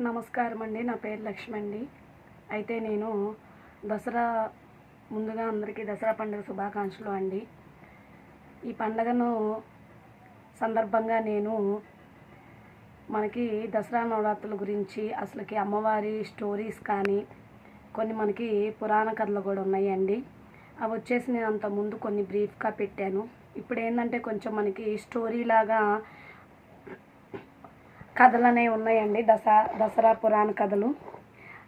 నమస్కారం అండి. నా పేరు లక్ష్మి అండి. అయితే నేను దసరా ముందుగా అందరికీ దసరా పండుగ శుభాకాంక్షలు అండి. ఈ పండుగను సందర్భంగా నేను మనకి దసరా నవరాత్రుల గురించి అసలుకి అమ్మవారి స్టోరీస్ కానీ కొన్ని మనకి పురాణ కథలు కూడా ఉన్నాయండి. అవి వచ్చేసి నేను అంత ముందు కొన్ని బ్రీఫ్గా పెట్టాను. ఇప్పుడు ఏంటంటే కొంచెం మనకి స్టోరీ లాగా కథలు అనేవి ఉన్నాయండి. దసరా దసరా పురాణ కథలు.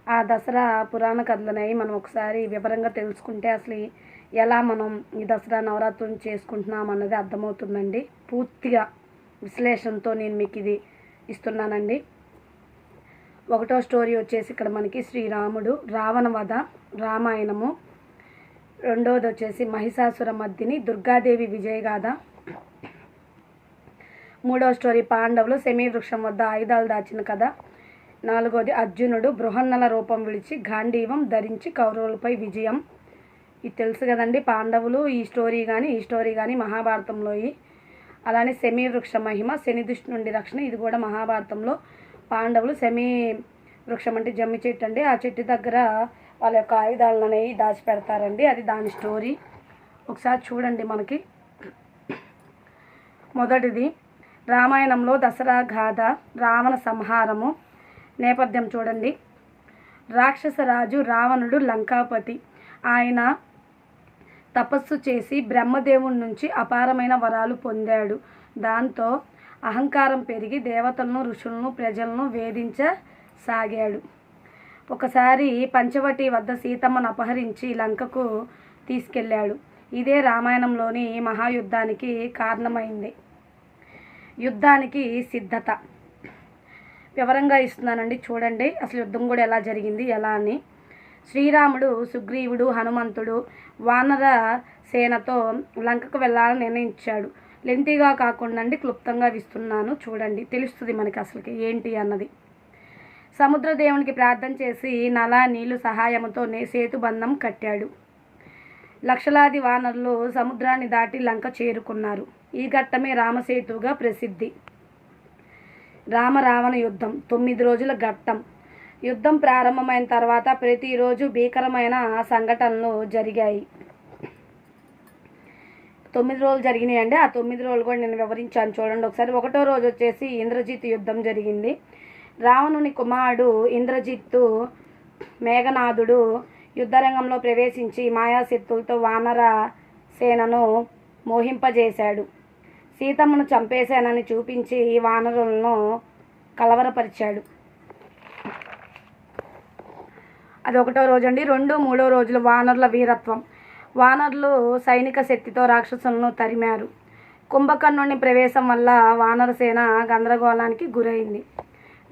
ఆ దసరా పురాణ కథలు అనేవి మనం ఒకసారి వివరంగా తెలుసుకుంటే అసలు ఎలా మనం ఈ దసరా నవరాత్రులను చేసుకుంటున్నాం అన్నది అర్థమవుతుందండి. పూర్తిగా విశ్లేషణతో నేను మీకు ఇది ఇస్తున్నానండి. ఒకటో స్టోరీ వచ్చేసి ఇక్కడ మనకి శ్రీరాముడు రావణ వధ రామాయణము. రెండోది వచ్చేసి మహిషాసుర మద్దిని దుర్గాదేవి విజయగాథ. మూడవ స్టోరీ పాండవులు సెమీ వృక్షం వద్ద ఆయుధాలు దాచిన కథ. నాలుగోది అర్జునుడు బృహన్నల రూపం విడిచి గాంధీవం ధరించి కౌరవులపై విజయం. ఇది తెలుసు కదండి పాండవులు ఈ స్టోరీ కానీ ఈ స్టోరీ కానీ మహాభారతంలో అలానే సెమీ వృక్ష మహిమ శనిదుష్టి నుండి రక్షణ ఇది కూడా మహాభారతంలో పాండవులు సెమీ వృక్షం అంటే జమ్మి చెట్టు అండి. ఆ చెట్టు దగ్గర వాళ్ళ యొక్క ఆయుధాలను అనేవి దాచిపెడతారండి. అది దాని స్టోరీ. ఒకసారి చూడండి మనకి. మొదటిది రామాయణంలో దసరా గాథ రావణ సంహారము నేపథ్యం చూడండి. రాక్షసరాజు రావణుడు లంకాపతి. ఆయన తపస్సు చేసి బ్రహ్మదేవుడి నుంచి అపారమైన వరాలు పొందాడు. దాంతో అహంకారం పెరిగి దేవతలను ఋషులను ప్రజలను వేధించసాగాడు. ఒకసారి పంచవటి వద్ద సీతమ్మను అపహరించి లంకకు తీసుకెళ్ళాడు. ఇదే రామాయణంలోని మహాయుద్ధానికి కారణమైంది. యుద్ధానికి సిద్ధత. వివరంగా ఇస్తున్నానండి చూడండి. అసలు యుద్ధం కూడా ఎలా జరిగింది ఎలా అని. శ్రీరాముడు సుగ్రీవుడు హనుమంతుడు వానర సేనతో లంకకు వెళ్ళాలని నిర్ణయించాడు. లెంతిగా కాకుండా అండి క్లుప్తంగా ఇస్తున్నాను చూడండి తెలుస్తుంది మనకి అసలుకి ఏంటి అన్నది. సముద్రదేవునికి ప్రార్థన చేసి నలా నీళ్ళు సహాయంతో సేతుబంధం కట్టాడు. లక్షలాది వానరులు సముద్రాన్ని దాటి లంక చేరుకున్నారు. ఈ ఘట్టమే రామసేతుగా ప్రసిద్ధి. రామరావణ యుద్ధం తొమ్మిది రోజుల ఘట్టం. యుద్ధం ప్రారంభమైన తర్వాత ప్రతిరోజు భీకరమైన సంఘటనలు జరిగాయి. తొమ్మిది రోజులు జరిగినాయి అండి ఆ తొమ్మిది రోజులు కూడా నేను వివరించాను చూడండి ఒకసారి. ఒకటో రోజు వచ్చేసి ఇంద్రజిత్ యుద్ధం జరిగింది. రావణుని కుమారుడు ఇంద్రజిత్తు మేఘనాథుడు యుద్ధరంగంలో ప్రవేశించి మాయాశక్తులతో వానర సేనను మోహింపజేశాడు. సీతమ్మను చంపేశానని చూపించి వానరులను కలవరపరిచాడు. అది ఒకటో రోజు అండి రెండు మూడో రోజులు వానరుల వీరత్వం. వానరులు సైనిక శక్తితో రాక్షసులను తరిమారు. కుంభకర్ణుని ప్రవేశం వల్ల వానర సేన గందరగోళానికి గురైంది.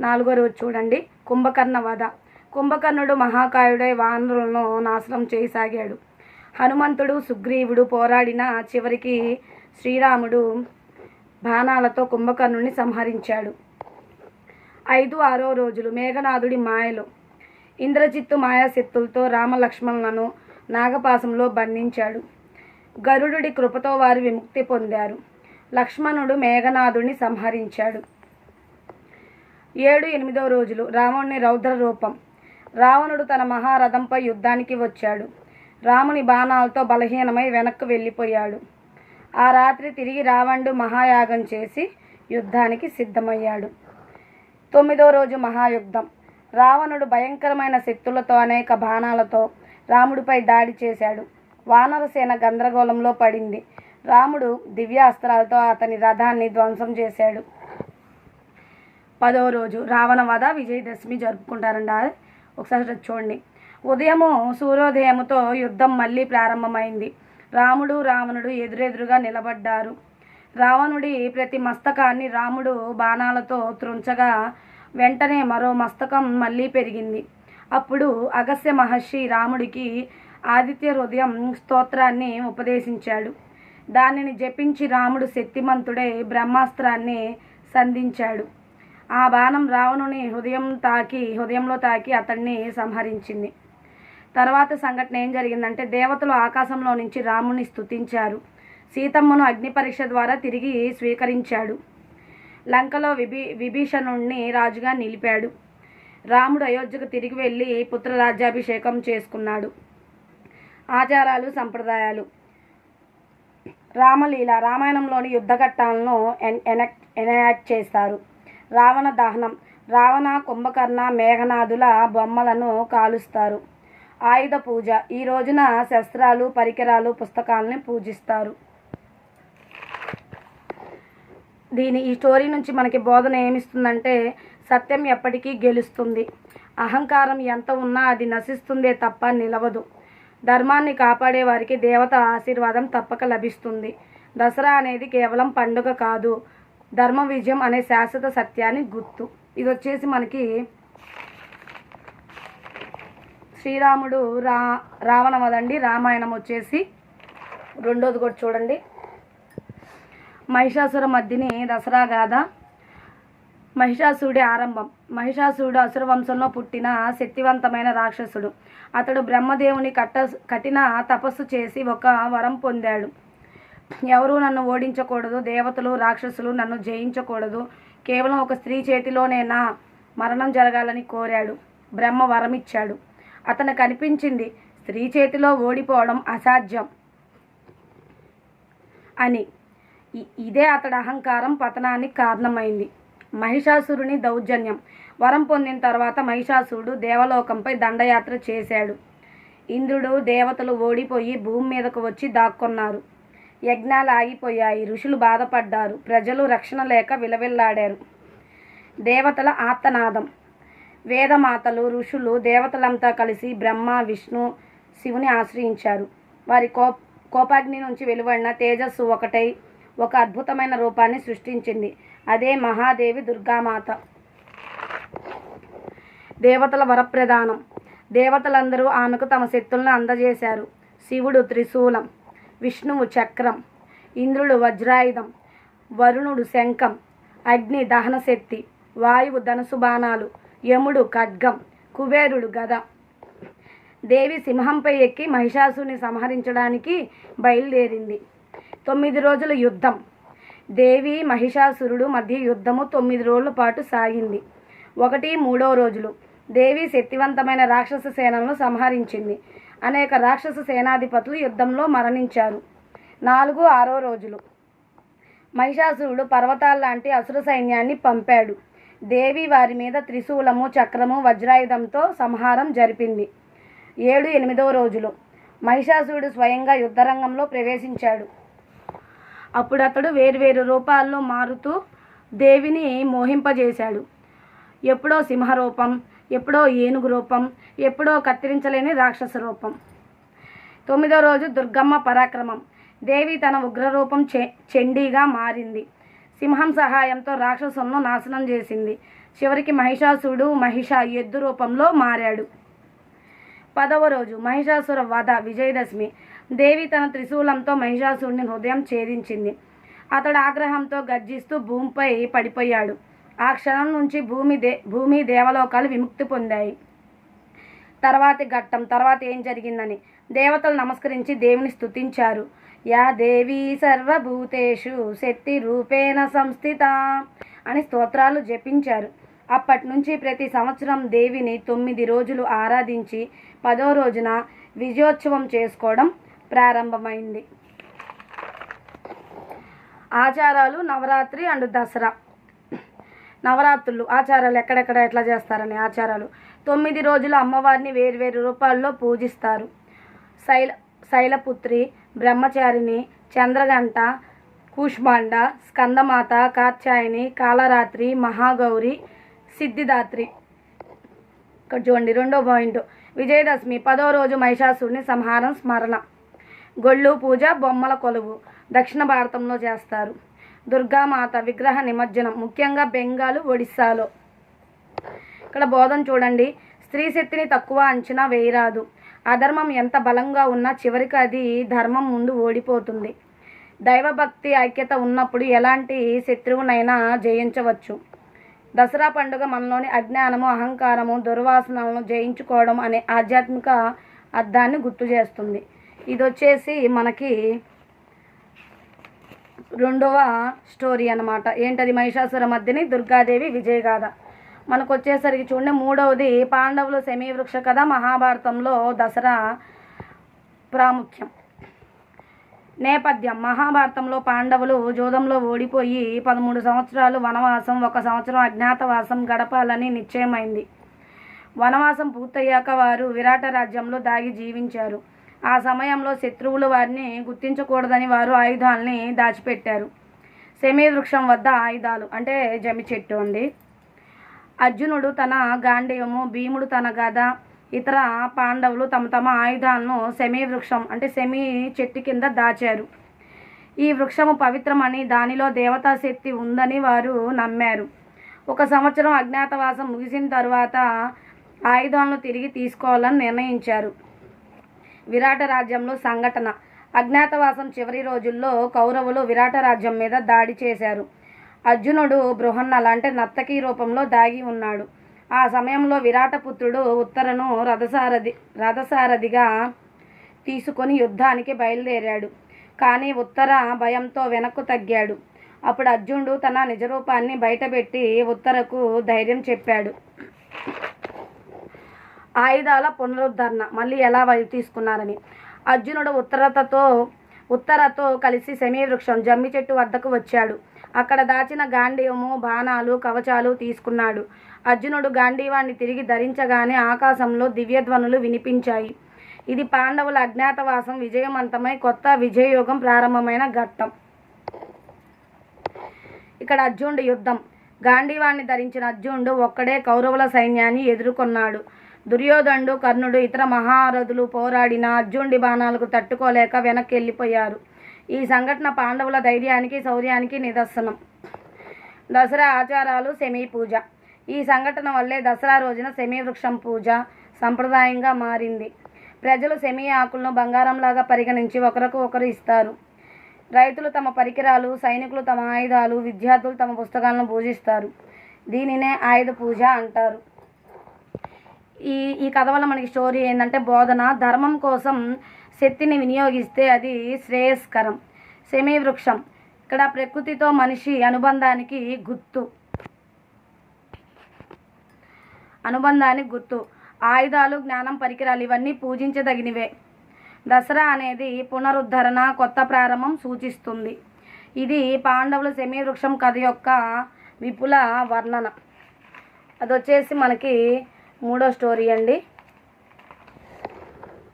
నాలుగో రోజు చూడండి కుంభకర్ణ వధ. కుంభకర్ణుడు మహాకాయుడై వానరులను నాశనం చేయసాగాడు. హనుమంతుడు సుగ్రీవుడు పోరాడిన చివరికి శ్రీరాముడు బాణాలతో కుంభకర్ణుని సంహరించాడు. ఐదు ఆరో రోజులు మేఘనాథుడి మాయలు. ఇంద్రజిత్తు మాయాశక్తులతో రామలక్ష్మణులను నాగపాసంలో బంధించాడు. గరుడుడి కృపతో వారు విముక్తి పొందారు. లక్ష్మణుడు మేఘనాథుడిని సంహరించాడు. ఏడు ఎనిమిదో రోజులు రావణుని రౌద్ర రూపం రావణుడు తన మహారథంపై యుద్ధానికి వచ్చాడు. రాముని బాణాలతో బలహీనమై వెనక్కు వెళ్ళిపోయాడు. ఆ రాత్రి తిరిగి రావణుడు మహాయాగం చేసి యుద్ధానికి సిద్ధమయ్యాడు. తొమ్మిదో రోజు మహాయుద్ధం. రావణుడు భయంకరమైన శక్తులతో అనేక బాణాలతో రాముడిపై దాడి చేశాడు. వానరసేన గందరగోళంలో పడింది. రాముడు దివ్యాస్త్రాలతో అతని రథాన్ని ధ్వంసం చేశాడు. పదో రోజు రావణ వధ విజయదశమి జరుపుకుంటారండి. ఒకసారి చూడండి. ఉదయము సూర్యోదయముతో యుద్ధం మళ్ళీ ప్రారంభమైంది. రాముడు రావణుడు ఎదురెదురుగా నిలబడ్డారు. రావణుడి ప్రతి మస్తకాన్ని రాముడు బాణాలతో త్రుంచగా వెంటనే మరో మస్తకం మళ్ళీ పెరిగింది. అప్పుడు అగస్త్య మహర్షి రాముడికి ఆదిత్య హృదయం స్తోత్రాన్ని ఉపదేశించాడు. దానిని జపించి రాముడు శక్తిమంతుడై బ్రహ్మాస్త్రాన్ని సంధించాడు. ఆ బాణం రావణుని హృదయం తాకి హృదయంలో తాకి అతన్ని సంహరించింది. తర్వాత సంఘటన ఏం జరిగిందంటే దేవతలు ఆకాశంలో నుంచి రాముని స్తుతించారు. సీతమ్మను అగ్ని పరీక్ష ద్వారా తిరిగి స్వీకరించాడు. లంకలో విభీ విభీషణుణ్ణి రాజుగా నిలిపాడు. రాముడు అయోధ్యకు తిరిగి వెళ్ళి పుత్రరాజ్యాభిషేకం చేసుకున్నాడు. ఆచారాలు సంప్రదాయాలు. రామలీల రామాయణంలోని యుద్ధఘట్టాలను ఎన్- ఎనక్ ఎనాక్ట్ చేస్తారు. రావణ దహనం రావణ కుంభకర్ణ మేఘనాథుల బొమ్మలను కాలుస్తారు. ఆయుధ పూజ. ఈ రోజున శస్త్రాలు పరికరాలు పుస్తకాలని పూజిస్తారు. దీని ఈ స్టోరీ నుంచి మనకి బోధన ఏమిస్తుందంటే సత్యం ఎప్పటికీ గెలుస్తుంది. అహంకారం ఎంత ఉన్నా అది నశిస్తుందే తప్ప నిలవదు. ధర్మాన్ని కాపాడే వారికి దేవత ఆశీర్వాదం తప్పక లభిస్తుంది. దసరా అనేది కేవలం పండుగ కాదు. ధర్మ విజయం అనే శాశ్వత సత్యాన్ని గుర్తు. ఇది వచ్చేసి మనకి శ్రీరాముడు రా రావణవదండి రామాయణం వచ్చేసి రెండోది కూడా చూడండి. మహిషాసుర మధ్యని దసరా గాథ. మహిషాసురుడి ఆరంభం. మహిషాసురుడు అసుర వంశంలో పుట్టిన శక్తివంతమైన రాక్షసుడు. అతడు బ్రహ్మదేవుని కట్ట కఠిన తపస్సు చేసి ఒక వరం పొందాడు. ఎవరూ నన్ను ఓడించకూడదు దేవతలు రాక్షసులు నన్ను జయించకూడదు. కేవలం ఒక స్త్రీ చేతిలోనే నా మరణం జరగాలని కోరాడు. బ్రహ్మ వరం ఇచ్చాడు అతను కనిపించింది. స్త్రీ చేతిలో ఓడిపోవడం అసాధ్యం అని. ఇదే అతడి అహంకారం పతనానికి కారణమైంది. మహిషాసురుని దౌర్జన్యం. వరం పొందిన తర్వాత మహిషాసురుడు దేవలోకంపై దండయాత్ర చేశాడు. ఇంద్రుడు దేవతలు ఓడిపోయి భూమి మీదకు వచ్చి దాక్కున్నారు. యజ్ఞాలు ఆగిపోయాయి. ఋషులు బాధపడ్డారు. ప్రజలు రక్షణ లేక విలవిల్లాడారు. దేవతల ఆర్తనాదం వేదమాతలు ఋషులు దేవతలంతా కలిసి బ్రహ్మ విష్ణు శివుని ఆశ్రయించారు. వారి కో కోపాగ్ని నుంచి వెలువడిన తేజస్సు ఒకటై ఒక అద్భుతమైన రూపాన్ని సృష్టించింది. అదే మహాదేవి దుర్గామాత. దేవతల వరప్రదానం దేవతలందరూ ఆమెకు తమ శక్తులను అందజేశారు. శివుడు త్రిశూలం విష్ణువు చక్రం ఇంద్రుడు వజ్రాయుధం వరుణుడు శంఖం అగ్ని దహన శక్తి వాయువు ధనుసు బాణాలు యముడు ఖడ్గం కుబేరుడు గద. దేవి సింహంపై ఎక్కి మహిషాసుని సంహరించడానికి బయలుదేరింది. తొమ్మిది రోజుల యుద్ధం. దేవి మహిషాసురుడు మధ్య యుద్ధము తొమ్మిది రోజుల పాటు సాగింది. ఒకటి మూడో రోజులు. దేవి శక్తివంతమైన రాక్షస సేనలను సంహరించింది. అనేక రాక్షస సేనాధిపతులు యుద్ధంలో మరణించారు. నాలుగు ఆరో రోజులు. మహిషాసురుడు పర్వతాల లాంటి అసుర సైన్యాన్ని పంపాడు. దేవి వారి మీద త్రిశూలము చక్రము వజ్రాయుధంతో సంహారం జరిపింది. ఏడు ఎనిమిదవ రోజులు. మహిషాసురుడు స్వయంగా యుద్ధరంగంలో ప్రవేశించాడు. అప్పుడు అతడు వేర్వేరు రూపాల్లో మారుతూ దేవిని మోహింపజేశాడు. ఎప్పుడో సింహరూపం ఎప్పుడో ఏనుగు రూపం ఎప్పుడో కత్తిరించలేని రాక్షస రూపం. తొమ్మిదో రోజు దుర్గమ్మ పరాక్రమం. దేవి తన ఉగ్రరూపం చె చెండీగా మారింది. సింహం సహాయంతో రాక్షసులను నాశనం చేసింది. చివరికి మహిషాసుడు మహిష ఎద్దు రూపంలో మారాడు. పదవ రోజు మహిషాసుర వధ విజయదశమి. దేవి తన త్రిశూలంతో మహిషాసురుని హృదయం ఛేదించింది. అతడు ఆగ్రహంతో గర్జిస్తూ భూమిపై పడిపోయాడు. ఆ క్షణం నుంచి భూమి దే భూమి దేవలోకాలు విముక్తి పొందాయి. తర్వాతి ఘట్టం తర్వాత ఏం జరిగిందని దేవతలు నమస్కరించి దేవుని స్తుతించారు. యా దేవి సర్వభూతేషు శక్తి రూపేణ సంస్థిత అని స్తోత్రాలు జపించారు. అప్పటి నుంచి ప్రతి సంవత్సరం దేవిని తొమ్మిది రోజులు ఆరాధించి పదో రోజున విజయోత్సవం చేసుకోవడం ప్రారంభమైంది. ఆచారాలు నవరాత్రి అండ్ దసరా. నవరాత్రులు ఆచారాలు ఎక్కడెక్కడ ఎట్లా చేస్తారని ఆచారాలు. తొమ్మిది రోజులు అమ్మవారిని వేర్వేరు రూపాల్లో పూజిస్తారు. శైల శైలపుత్రి బ్రహ్మచారిణి చంద్రగంట కూష్మాండ స్కందమాత కాత్యాయని కాలరాత్రి మహాగౌరి సిద్ధిదాత్రి. ఇక్కడ చూడండి రెండో పాయింట్. విజయదశమి పదో రోజు మహిషాసురుని సంహారం స్మరణ. గొళ్ళు పూజ బొమ్మల కొలువు దక్షిణ భారతంలో చేస్తారు. దుర్గామాత విగ్రహ నిమజ్జనం ముఖ్యంగా బెంగాల్ ఒడిస్సాలో. ఇక్కడ బోధన చూడండి స్త్రీ శక్తిని తక్కువ అంచనా వేయరాదు. అధర్మం ఎంత బలంగా ఉన్నా చివరికి అది ధర్మం ముందు ఓడిపోతుంది. దైవభక్తి ఐక్యత ఉన్నప్పుడు ఎలాంటి శత్రువునైనా జయించవచ్చు. దసరా పండుగ మనలోని అజ్ఞానము అహంకారము దుర్వాసనలను జయించుకోవడం అనే ఆధ్యాత్మిక అర్థాన్ని గుర్తు చేస్తుంది. ఇది వచ్చేసి మనకి రెండవ స్టోరీ అనమాట ఏంటది మహిషాసుర మధ్యని దుర్గాదేవి విజయగాథ. మనకు వచ్చేసరికి చూడండి మూడవది పాండవులు సెమీవృక్ష వృక్ష కథ మహాభారతంలో దసరా ప్రాముఖ్యం. నేపథ్యం మహాభారతంలో పాండవులు జూదంలో ఓడిపోయి పదమూడు సంవత్సరాలు వనవాసం ఒక సంవత్సరం అజ్ఞాతవాసం గడపాలని నిశ్చయమైంది. వనవాసం పూర్తయ్యాక వారు విరాట రాజ్యంలో దాగి జీవించారు. ఆ సమయంలో శత్రువులు వారిని గుర్తించకూడదని వారు ఆయుధాలని దాచిపెట్టారు. సెమీవృక్షం వద్ద ఆయుధాలు అంటే జమి చెట్టు అండి. అర్జునుడు తన గాంధీయము భీముడు తన గద ఇతర పాండవులు తమ తమ ఆయుధాలను సెమీ వృక్షం అంటే సెమీ చెట్టు కింద దాచారు. ఈ వృక్షము పవిత్రమని దానిలో దేవతా శక్తి ఉందని వారు నమ్మారు. ఒక సంవత్సరం అజ్ఞాతవాసం ముగిసిన తరువాత ఆయుధాలను తిరిగి తీసుకోవాలని నిర్ణయించారు. విరాట రాజ్యంలో సంఘటన. అజ్ఞాతవాసం చివరి రోజుల్లో కౌరవులు విరాట రాజ్యం మీద దాడి చేశారు. అర్జునుడు బృహన్నల అంటే నర్తకి రూపంలో దాగి ఉన్నాడు. ఆ సమయంలో విరాట పుత్రుడు ఉత్తరను రథసారథి రథసారథిగా తీసుకొని యుద్ధానికి బయలుదేరాడు. కానీ ఉత్తర భయంతో వెనక్కు తగ్గాడు. అప్పుడు అర్జునుడు తన నిజరూపాన్ని బయటపెట్టి ఉత్తరకు ధైర్యం చెప్పాడు. ఆయుధాల పునరుద్ధరణ మళ్ళీ ఎలా వై తీసుకున్నారని. అర్జునుడు ఉత్తరతతో ఉత్తరతో కలిసి వృక్షం జమ్మి చెట్టు వద్దకు వచ్చాడు. అక్కడ దాచిన గాంధీవము బాణాలు కవచాలు తీసుకున్నాడు. అర్జునుడు గాంధీవాన్ని తిరిగి ధరించగానే ఆకాశంలో దివ్యధ్వనులు వినిపించాయి. ఇది పాండవుల అజ్ఞాతవాసం విజయవంతమై కొత్త విజయయోగం ప్రారంభమైన ఘట్టం. ఇక్కడ అర్జునుడు యుద్ధం. గాంధీవాన్ని ధరించిన అర్జునుడు ఒక్కడే కౌరవుల సైన్యాన్ని ఎదుర్కొన్నాడు. దుర్యోధనుడు కర్ణుడు ఇతర మహారథులు పోరాడిన అర్జునుడి బాణాలకు తట్టుకోలేక వెనక్కి వెళ్ళిపోయారు. ఈ సంఘటన పాండవుల ధైర్యానికి శౌర్యానికి నిదర్శనం. దసరా ఆచారాలు సెమీ పూజ. ఈ సంఘటన వల్లే దసరా రోజున సెమీ వృక్షం పూజ సంప్రదాయంగా మారింది. ప్రజలు సెమీ ఆకులను బంగారంలాగా పరిగణించి ఒకరికి ఒకరు ఇస్తారు. రైతులు తమ పరికరాలు సైనికులు తమ ఆయుధాలు విద్యార్థులు తమ పుస్తకాలను పూజిస్తారు. దీనినే ఆయుధ పూజ అంటారు. ఈ ఈ కథ వల్ల మనకి స్టోరీ ఏంటంటే బోధన ధర్మం కోసం శక్తిని వినియోగిస్తే అది శ్రేయస్కరం. సెమీ వృక్షం ఇక్కడ ప్రకృతితో మనిషి అనుబంధానికి గుర్తు. అనుబంధానికి గుర్తు. ఆయుధాలు జ్ఞానం పరికరాలు ఇవన్నీ పూజించదగినవే. దసరా అనేది పునరుద్ధరణ కొత్త ప్రారంభం సూచిస్తుంది. ఇది పాండవుల సెమీవృక్షం కథ యొక్క విపుల వర్ణన. అది వచ్చేసి మనకి మూడో స్టోరీ అండి.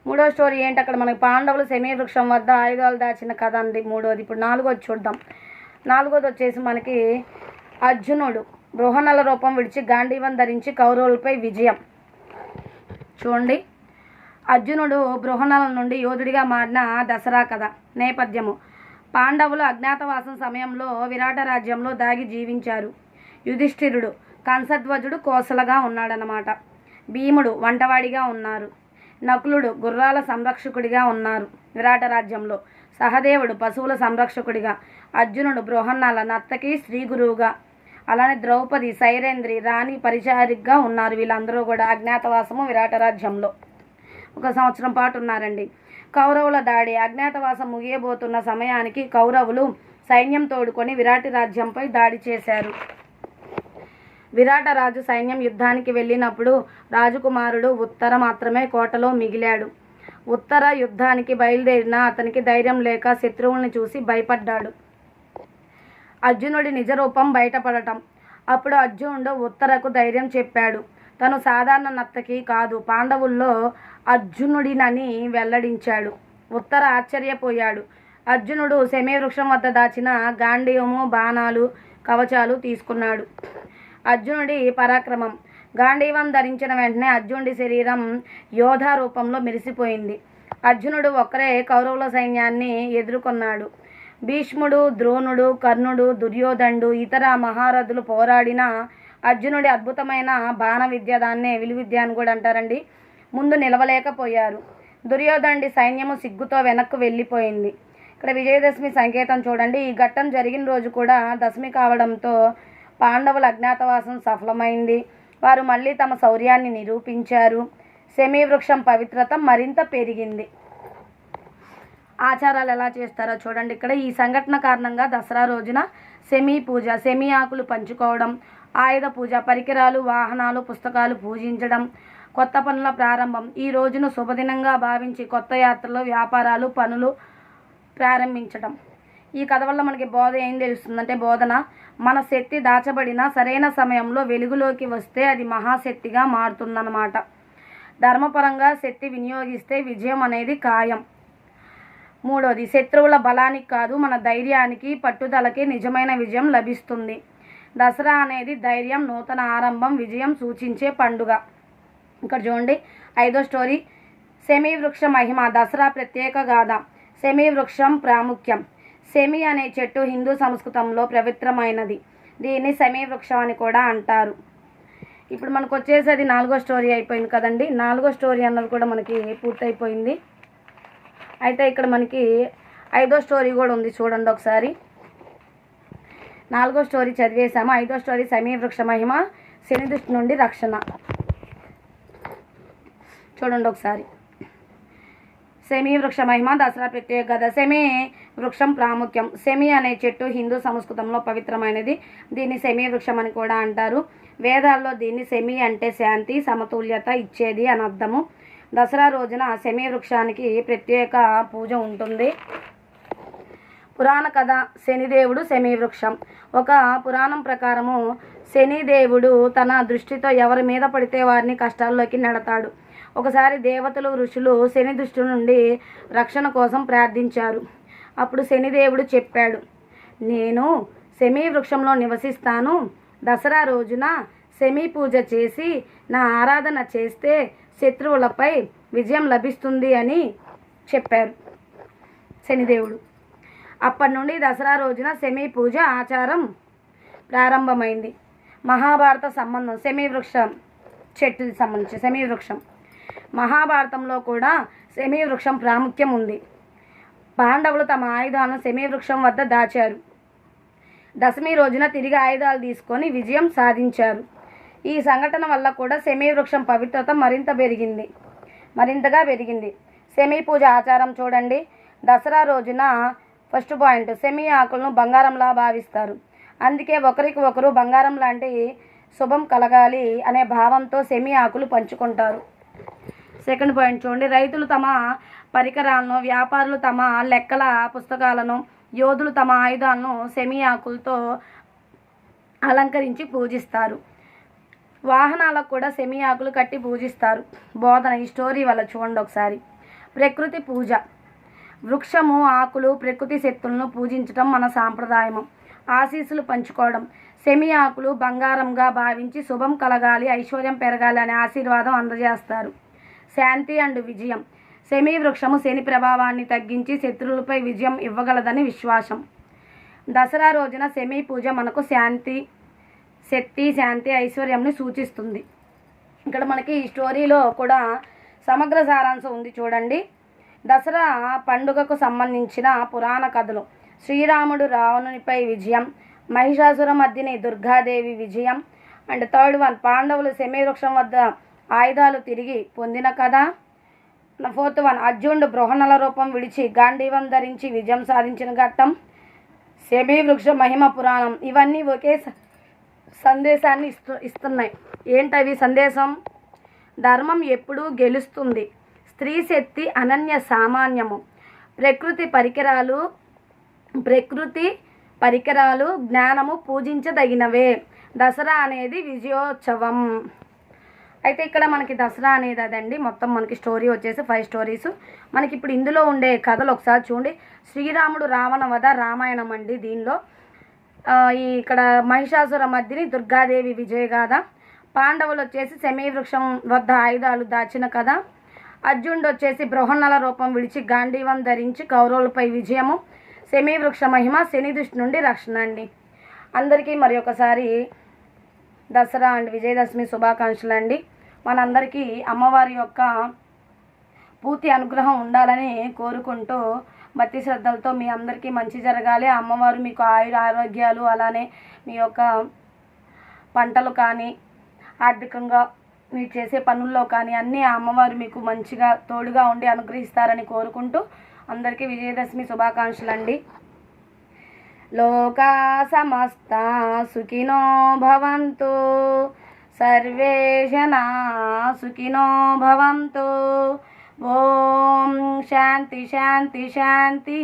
మూడో స్టోరీ ఏంటి? అక్కడ మనకి పాండవులు సెమీ వృక్షం వద్ద ఆయుధాలు దాచిన కథ అండి మూడోది. ఇప్పుడు నాలుగోది చూద్దాం. నాలుగోది వచ్చేసి మనకి అర్జునుడు బృహణల రూపం విడిచి గాంధీవం ధరించి కౌరవులపై విజయం. చూడండి. అర్జునుడు బృహణల నుండి యోధుడిగా మారిన దసరా కథ నేపథ్యము. పాండవులు అజ్ఞాతవాసం సమయంలో విరాట రాజ్యంలో దాగి జీవించారు. యుధిష్ఠిరుడు కంసధ్వజుడు కోసలగా ఉన్నాడనమాట భీముడు వంటవాడిగా ఉన్నారు. నకులుడు గుర్రాల సంరక్షకుడిగా ఉన్నారు. విరాట రాజ్యంలో సహదేవుడు పశువుల సంరక్షకుడిగా అర్జునుడు బృహన్నాల నర్తకి శ్రీ గురువుగా. అలానే ద్రౌపది సైరేంద్రి రాణి పరిచారికగా ఉన్నారు. వీళ్ళందరూ కూడా అజ్ఞాతవాసము విరాట రాజ్యంలో. ఒక సంవత్సరం పాటు ఉన్నారండి. కౌరవుల దాడి అజ్ఞాతవాసం ముగియబోతున్న సమయానికి కౌరవులు సైన్యం తోడుకొని విరాటి రాజ్యంపై దాడి చేశారు. విరాటరాజు సైన్యం యుద్ధానికి వెళ్ళినప్పుడు రాజకుమారుడు ఉత్తర మాత్రమే కోటలో మిగిలాడు. ఉత్తర యుద్ధానికి బయలుదేరిన అతనికి ధైర్యం లేక శత్రువుల్ని చూసి భయపడ్డాడు. అర్జునుడి నిజరూపం బయటపడటం. అప్పుడు అర్జునుడు ఉత్తరకు ధైర్యం చెప్పాడు. తను సాధారణ నత్తకి కాదు పాండవుల్లో అర్జునుడినని వెల్లడించాడు. ఉత్తర ఆశ్చర్యపోయాడు. అర్జునుడు శమీవృక్షం వద్ద దాచిన గాంధీయము బాణాలు కవచాలు తీసుకున్నాడు. అర్జునుడి పరాక్రమం. గాంధీవం ధరించిన వెంటనే అర్జునుడి శరీరం యోధా రూపంలో మెరిసిపోయింది. అర్జునుడు ఒక్కరే కౌరవుల సైన్యాన్ని ఎదుర్కొన్నాడు. భీష్ముడు ద్రోణుడు కర్ణుడు దుర్యోధనుడు ఇతర మహారథులు పోరాడిన అర్జునుడి అద్భుతమైన బాణ విద్య దాన్నే విలువిద్య అని కూడా అంటారండి. ముందు నిలవలేకపోయారు. దుర్యోధనుడి సైన్యము సిగ్గుతో వెనక్కు వెళ్ళిపోయింది. ఇక్కడ విజయదశమి సంకేతం చూడండి. ఈ ఘట్టం జరిగిన రోజు కూడా దశమి కావడంతో పాండవుల అజ్ఞాతవాసం సఫలమైంది. వారు మళ్ళీ తమ శౌర్యాన్ని నిరూపించారు. సెమీ వృక్షం పవిత్రత మరింత పెరిగింది. ఆచారాలు ఎలా చేస్తారో చూడండి. ఇక్కడ ఈ సంఘటన కారణంగా దసరా రోజున సెమీ పూజ సెమీ ఆకులు పంచుకోవడం ఆయుధ పూజ పరికరాలు వాహనాలు పుస్తకాలు పూజించడం కొత్త పనుల ప్రారంభం. ఈ రోజును శుభదినంగా భావించి కొత్త యాత్రలు వ్యాపారాలు పనులు ప్రారంభించడం. ఈ కథ వల్ల మనకి బోధ ఏం తెలుస్తుందంటే బోధన మన శక్తి దాచబడిన సరైన సమయంలో వెలుగులోకి వస్తే అది మహాశక్తిగా మారుతుందన్నమాట. ధర్మపరంగా శక్తి వినియోగిస్తే విజయం అనేది ఖాయం. మూడోది శత్రువుల బలానికి కాదు మన ధైర్యానికి పట్టుదలకి నిజమైన విజయం లభిస్తుంది. దసరా అనేది ధైర్యం నూతన ఆరంభం విజయం సూచించే పండుగ. ఇక్కడ చూడండి ఐదో స్టోరీ సెమీ వృక్ష మహిమ దసరా ప్రత్యేక గాథ. సెమీ వృక్షం ప్రాముఖ్యం. సెమి అనే చెట్టు హిందూ సంస్కృతంలో పవిత్రమైనది. దీన్ని సెమీ వృక్షం అని కూడా అంటారు. ఇప్పుడు మనకు వచ్చేసి నాలుగో స్టోరీ అయిపోయింది కదండి. నాలుగో స్టోరీ అన్నది కూడా మనకి పూర్తయిపోయింది. అయితే ఇక్కడ మనకి ఐదో స్టోరీ కూడా ఉంది చూడండి ఒకసారి. నాలుగో స్టోరీ చదివేశాము. ఐదో స్టోరీ సమీ వృక్ష మహిమ శని దృష్టి నుండి రక్షణ. చూడండి ఒకసారి. సెమీ వృక్ష మహిమ దసరా ప్రత్యేక కథ సెమీ వృక్షం ప్రాముఖ్యం. సెమి అనే చెట్టు హిందూ సంస్కృతంలో పవిత్రమైనది. దీన్ని సెమీ వృక్షం అని కూడా అంటారు. వేదాల్లో దీన్ని సెమి అంటే శాంతి సమతుల్యత ఇచ్చేది అని అర్థము. దసరా రోజున సెమీ వృక్షానికి ప్రత్యేక పూజ ఉంటుంది. పురాణ కథ శనిదేవుడు శమీ వృక్షం. ఒక పురాణం ప్రకారము శనిదేవుడు తన దృష్టితో ఎవరి మీద పడితే వారిని కష్టాల్లోకి నెడతాడు. ఒకసారి దేవతలు ఋషులు శని దృష్టి నుండి రక్షణ కోసం ప్రార్థించారు. అప్పుడు శనిదేవుడు చెప్పాడు నేను శమీ వృక్షంలో నివసిస్తాను. దసరా రోజున శమీ పూజ చేసి నా ఆరాధన చేస్తే శత్రువులపై విజయం లభిస్తుంది అని చెప్పారు శనిదేవుడు. అప్పటి నుండి దసరా రోజున శమీ పూజ ఆచారం ప్రారంభమైంది. మహాభారత సంబంధం శమీ వృక్షం చెట్టుకి సంబంధించి శమీ వృక్షం. మహాభారతంలో కూడా సెమీ వృక్షం ప్రాముఖ్యం ఉంది పాండవులు తమ ఆయుధాలను సెమీ వృక్షం వద్ద దాచారు. దశమి రోజున తిరిగి ఆయుధాలు తీసుకొని విజయం సాధించారు. ఈ సంఘటన వల్ల కూడా సెమీ వృక్షం పవిత్రత మరింత పెరిగింది. మరింతగా పెరిగింది. సెమీ పూజ ఆచారం చూడండి. దసరా రోజున ఫస్ట్ పాయింట్ సెమీ ఆకులను బంగారంలా భావిస్తారు. అందుకే ఒకరికి ఒకరు బంగారం లాంటి శుభం కలగాలి అనే భావంతో సెమీ ఆకులు పంచుకుంటారు. సెకండ్ పాయింట్ చూడండి. రైతులు తమ పరికరాలను వ్యాపారులు తమ లెక్కల పుస్తకాలను యోధులు తమ ఆయుధాలను సెమీ ఆకులతో అలంకరించి పూజిస్తారు. వాహనాలకు కూడా సెమీ ఆకులు కట్టి పూజిస్తారు. బోధన ఈ స్టోరీ వల్ల చూడండి ఒకసారి. ప్రకృతి పూజ. వృక్షము ఆకులు ప్రకృతి శక్తులను పూజించడం మన సాంప్రదాయము. ఆశీస్సులు పంచుకోవడం. సెమి ఆకులు బంగారంగా భావించి శుభం కలగాలి ఐశ్వర్యం పెరగాలి అనే ఆశీర్వాదం అందజేస్తారు. శాంతి అండ్ విజయం. సెమీ వృక్షము శని ప్రభావాన్ని తగ్గించి శత్రువులపై విజయం ఇవ్వగలదని విశ్వాసం. దసరా రోజున సెమీ పూజ మనకు శాంతి శక్తి శాంతి ఐశ్వర్యంని సూచిస్తుంది. ఇక్కడ మనకి ఈ స్టోరీలో కూడా సమగ్ర సారాంశం ఉంది చూడండి. దసరా పండుగకు సంబంధించిన పురాణ కథలు. శ్రీరాముడు రావణునిపై విజయం మహిషాసుర మధ్యని దుర్గాదేవి విజయం. అండ్ థర్డ్ వన్ పాండవులు సెమీవృక్షం వద్ద ఆయుధాలు తిరిగి పొందిన కథ. ఫోర్త్ వన్ అర్జునుడు బృహణల రూపం విడిచి గాంధీవం ధరించి విజయం సాధించిన ఘట్టం. శమీ మహిమ పురాణం. ఇవన్నీ ఒకే స- సందేశాన్ని ఇస్తు ఇస్తున్నాయి. ఏంటవి సందేశం? ధర్మం ఎప్పుడూ గెలుస్తుంది. స్త్రీ శక్తి అనన్య సామాన్యము. ప్రకృతి పరికరాలు ప్రకృతి పరికరాలు జ్ఞానము పూజించదగినవే. దసరా అనేది విజయోత్సవం. అయితే ఇక్కడ మనకి దసరా అనేది అదండి. మొత్తం మనకి స్టోరీ వచ్చేసి ఫైవ్ స్టోరీస్. మనకి ఇప్పుడు ఇందులో ఉండే కథలు ఒకసారి చూడండి. శ్రీరాముడు రావణ వధ రామాయణం అండి దీనిలో. ఈ ఇక్కడ మహిషాసుర మధ్యని దుర్గాదేవి విజయగాథ పాండవులు వచ్చేసి శమీ వృక్షం వద్ద ఆయుధాలు దాచిన కథ. అర్జునుడు వచ్చేసి బృహన్నల రూపం విడిచి గాంధీవం ధరించి కౌరవులపై విజయము. సెమీ వృక్ష మహిమ శని దృష్టి నుండి రక్షణ అండి. అందరికీ మరి ఒకసారి దసరా అండ్ విజయదశమి శుభాకాంక్షలు అండి. మనందరికీ అమ్మవారి యొక్క పూర్తి అనుగ్రహం ఉండాలని కోరుకుంటూ భక్తి శ్రద్ధలతో మీ అందరికీ మంచి జరగాలి. ఆ అమ్మవారు మీకు ఆయుర ఆరోగ్యాలు అలానే మీ యొక్క పంటలు కానీ ఆర్థికంగా మీరు చేసే పనుల్లో కానీ అన్నీ ఆ అమ్మవారు మీకు మంచిగా తోడుగా ఉండి అనుగ్రహిస్తారని కోరుకుంటూ అందరికీ విజయదశమి శుభాకాంక్షలు అండి లోకా సమస్త సుఖినో భవంతు. సర్వే జనా సుఖినో భవంతు. ఓం శాంతి శాంతి శాంతి.